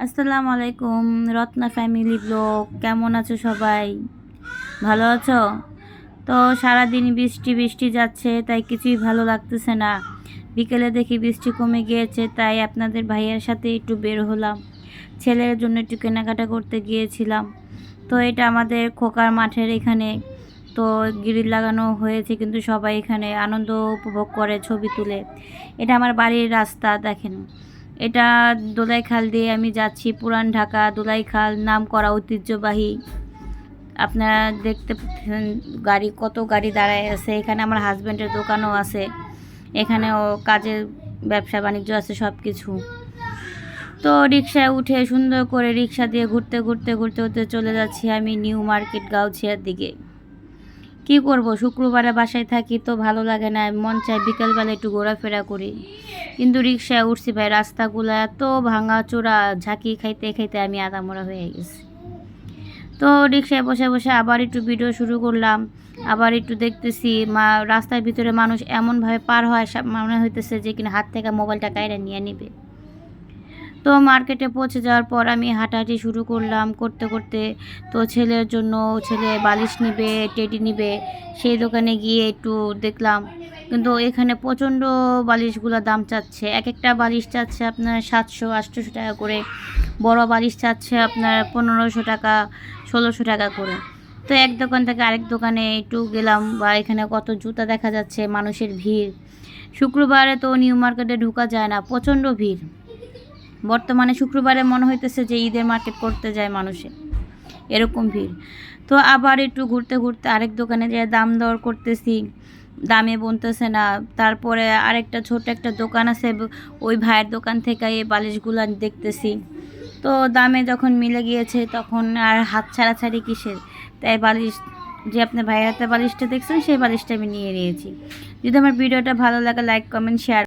আসসালামু আলাইকুম, Ratna family blog কেমন আছো সবাই? ভালো আছো? তো সারাদিন বৃষ্টি বৃষ্টি যাচ্ছে, তাই কিছুই ভালো লাগতেছে না। বিকেলে দেখি বৃষ্টি কমে গিয়েছে, তাই আপনাদের ভাইয়ের সাথে একটু বের হলাম। ছেলের জন্য একটু কেনাকাটা করতে গিয়েছিলাম। তো এটা আমাদের খোকার মাঠের এখানে। তো গ্রিল লাগানো হয়েছে, কিন্তু সবাই এখানে আনন্দ উপভোগ করে ছবি তুলে। এটা আমার বাড়ির রাস্তা, দেখেন। এটা দোলাইখাল দিয়ে আমি যাচ্ছি, পুরান ঢাকা, দোলাইখাল, নাম করা ঐতিহ্যবাহী। আপনারা দেখতে গাড়ি, কত গাড়ি দাঁড়ায় আছে। এখানে আমার হাজব্যান্ডের দোকানও আছে। এখানেও কাজের ব্যবসা, বাণিজ্য আছে সব কিছু তো রিক্সায় উঠে সুন্দর করে রিক্সা দিয়ে ঘুরতে ঘুরতে ঘুরতে ঘুরতে চলে যাচ্ছি আমি নিউ মার্কেট গাউছিয়ার দিকে। কি করব? শুক্রবারে বাসায় থাকি তো ভালো লাগে না, মন চায় বিকেলবেলা একটু ঘোরাফেরা করি। কিন্তু রিক্সায় উঠছি ভাই, রাস্তাগুলো এত ভাঙা চোরা, ঝাঁকি খাইতে খাইতে আমি আদামরা হয়ে গেছি। তো রিক্সায় বসে বসে আবার একটু ভিডিও শুরু করলাম, আবার একটু দেখতেছি মা, রাস্তার ভিতরে মানুষ এমনভাবে পার হয় সব মনে হইতেছে যে কিনা হাত থেকে মোবাইলটা কাইরে নিয়ে নিবে। তো মার্কেটে পৌঁছে যাওয়ার পর আমি হাঁটাহাঁটি শুরু করলাম। করতে করতে তো ছেলের জন্য ছেলে বালিশ নিবে, টেডি নিবে, সেই দোকানে গিয়ে একটু দেখলাম। কিন্তু এখানে প্রচণ্ড বালিশগুলো দাম চাচ্ছে। এক একটা বালিশ চাচ্ছে আপনার সাতশো, আটশোশো টাকা করে। বড় বালিশ চাচ্ছে আপনার পনেরোশো টাকা, ষোলোশো টাকা করে। তো এক দোকান থেকে আরেক দোকানে একটু গেলাম বা এখানে কত জুতা দেখা যাচ্ছে, মানুষের ভিড়। শুক্রবারে তো নিউ মার্কেটে ঢোকা যায় না, প্রচণ্ড ভিড়। বর্তমানে শুক্রবারে মনে হইতেছে যে ঈদের মার্কেট করতে যায় মানুষে। এরকম ভিড়। তো আবার একটু ঘুরতে ঘুরতে আরেক দোকানে যে দাম দর করতেছি, দামে বনতেছে না। তারপরে আরেকটা ছোট একটা দোকান আছে, ওই ভাইয়ের দোকান থেকে এই বালিশগুলো দেখতেছি। তো দামে যখন মিলে গিয়েছে তখন আর হাত ছাড়াছাড়ি কিসের? তাই বালিশ, যে আপনার ভাইয়ের হাতে বালিশটা দেখছেন, সেই বালিশটা আমি নিয়ে নিয়েছি। যদি আমার ভিডিওটা ভালো লাগে লাইক কমেন্ট শেয়ার